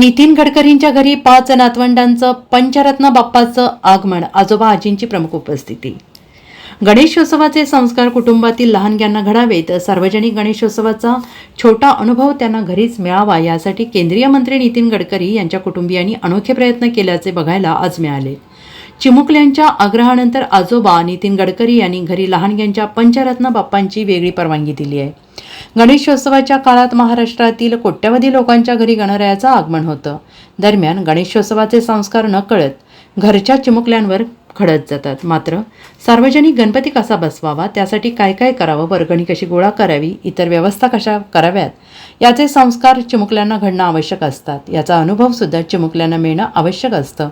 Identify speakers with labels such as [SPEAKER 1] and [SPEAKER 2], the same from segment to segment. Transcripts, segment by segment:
[SPEAKER 1] नितीन गडकरींच्या घरी पाच नातवंडांचं पंचरत्न बाप्पाचं आगमन आजोबा आजींची प्रमुख उपस्थिती. गणेशोत्सवाचे संस्कार कुटुंबातील लहानग्यांना घडावेत. सार्वजनिक गणेशोत्सवाचा छोटा अनुभव त्यांना घरीच मिळावा यासाठी केंद्रीय मंत्री नितीन गडकरी यांच्या कुटुंबियांनी अनोखे प्रयत्न केल्याचे बघायला आज मिळाले. चिमुकल्यांच्या आग्रहानंतर आजोबा नितीन गडकरी यांनी घरी लहानग्यांच्या पंचरत्न बाप्पांची वेगळी परवानगी दिली आहे. गणेशोत्सवाच्या काळात महाराष्ट्रातील कोट्यवधी लोकांच्या घरी गणरायाचं आगमन होतं. दरम्यान गणेशोत्सवाचे संस्कार नकळत घरच्या चिमुकल्यांवर खडत जातात. मात्र सार्वजनिक गणपती कसा बसवावा त्यासाठी काय काय करावं वर्गणी कशी गोळा करावी इतर व्यवस्था कशा कराव्यात याचे संस्कार चिमुकल्यांना घडणं आवश्यक असतात. याचा अनुभव सुद्धा चिमुकल्यांना मिळणं आवश्यक असतं.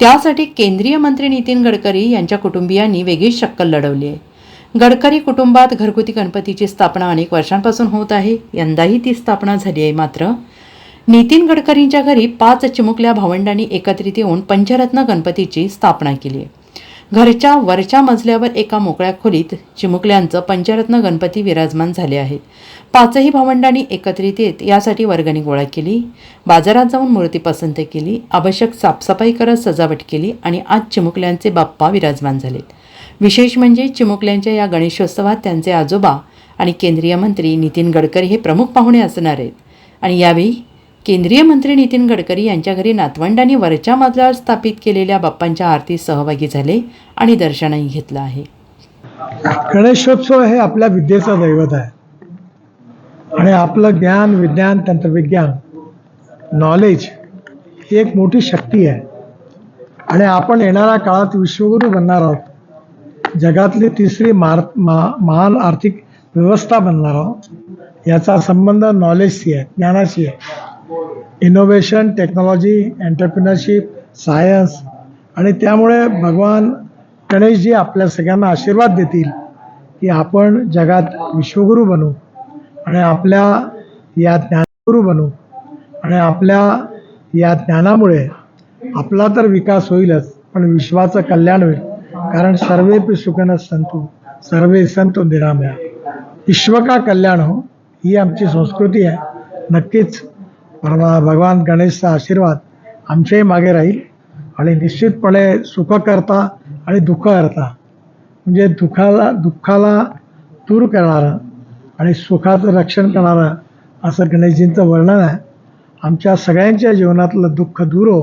[SPEAKER 1] त्यासाठी केंद्रीय मंत्री नितीन गडकरी यांच्या कुटुंबियांनी वेगळीच शक्कल लढवली आहे. गडकरी कुटुंबात घरगुती गणपतीची स्थापना अनेक वर्षांपासून होत आहे. यंदाही ती स्थापना झाली आहे. मात्र नितीन गडकरींच्या घरी पाच चिमुकल्या भावंडांनी एकत्रित येऊन पंचरत्न गणपतीची स्थापना केली. घरच्या वरच्या मजल्यावर एका मोकळ्या खोलीत चिमुकल्यांचं पंचरत्न गणपती विराजमान झाले आहेत पाचही भावंडांनी एकत्रित येत यासाठी वर्गणी गोळा केली बाजारात जाऊन मूर्ती पसंत केली आवश्यक साफसफाई करत सजावट केली आणि आज चिमुकल्यांचे बाप्पा विराजमान झालेत विशेष म्हणजे चिमुकल्यांच्या या गणेशोत्सवात त्यांचे आजोबा आणि केंद्रीय मंत्री नितीन गडकरी हे प्रमुख पाहुणे असणार आहेत. आणि यावेळी केंद्रीय मंत्री नितीन गडकरी यांच्या घरी नातवंडांनी वरच्या मजल्यावर स्थापित केलेल्या बाप्पांच्या आरतीत सहभागी झाले आणि दर्शनही घेतलं आहे.
[SPEAKER 2] गणेशोत्सव हे आपल्या विद्येचं दैवत आहे. आणि आपलं ज्ञान विज्ञान तंत्रविज्ञान नॉलेज ही एक मोठी शक्ती आहे. आणि आपण येणाऱ्या काळात विश्वगुरू बनणार आहोत. जगातली तिसरी मार मा महान आर्थिक व्यवस्था बनणार आहोत. याचा संबंध नॉलेजशी आहे ज्ञानाशी आहे. इनोव्हेशन टेक्नॉलॉजी एंटरप्रिनरशिप सायन्स आणि त्यामुळे भगवान गणेशजी आपल्या सगळ्यांना आशीर्वाद देतील की आपण जगात विश्वगुरू बनू आणि आपल्या या ज्ञानगुरू बनू आणि आपल्या या ज्ञानामुळे आपला तर विकास होईलच पण विश्वाचं कल्याण होईल. कारण सर्वे सुखन संतो सर्वे संतो निरामया. विश्व का कल्याण हो? ही आमची संस्कृती आहे. नक्कीच परमा भगवान गणेशचा आशीर्वाद आमच्याही मागे राहील आणि निश्चितपणे सुख करता आणि दुःख करता. म्हणजे दुःखाला दुःखाला दूर करणारं आणि सुखाचं रक्षण करणारं असं गणेशजींचं वर्णन आहे. आमच्या सगळ्यांच्या जीवनातलं दुःख दूर हो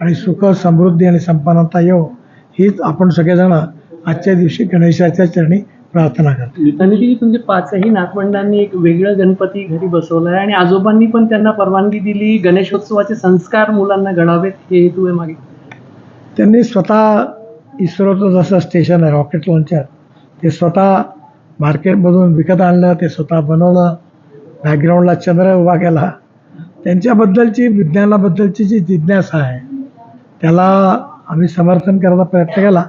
[SPEAKER 2] आणि सुख समृद्धी आणि संपन्नता येऊ हीच आपण सगळेजण आजच्या दिवशी गणेशाच्या चरणी प्रार्थना करतो.
[SPEAKER 3] ती तुमचे पाचही नातवंडांनी एक वेगळं गणपती घरी बसवलं आहे आणि आजोबांनी पण त्यांना परवानगी दिली गणेशोत्सवाचे संस्कार मुलांना घडावेत हे हेतू आहे मागे.
[SPEAKER 2] त्यांनी स्वतः इस्रोचं जसं स्टेशन आहे रॉकेट लॉन्चर ते स्वतः मार्केटमधून विकत आणलं ते स्वतः बनवलं बॅकग्राऊंडला चंद्र उभा केला. त्यांच्याबद्दलची विज्ञानाबद्दलची जी जिज्ञासा आहे त्याला आम्ही समर्थन करायचा प्रयत्न केला.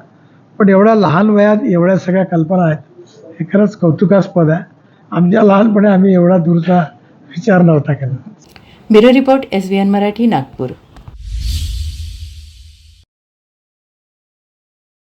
[SPEAKER 2] पण एवढ्या लहान वयात एवढ्या सगळ्या कल्पना आहेत हे खरंच कौतुकास्पद आहे. आमच्या लहानपणी आम्ही एवढा दूरचा विचार नव्हता केला.
[SPEAKER 1] Bureau report S B N Marathi Nagpur.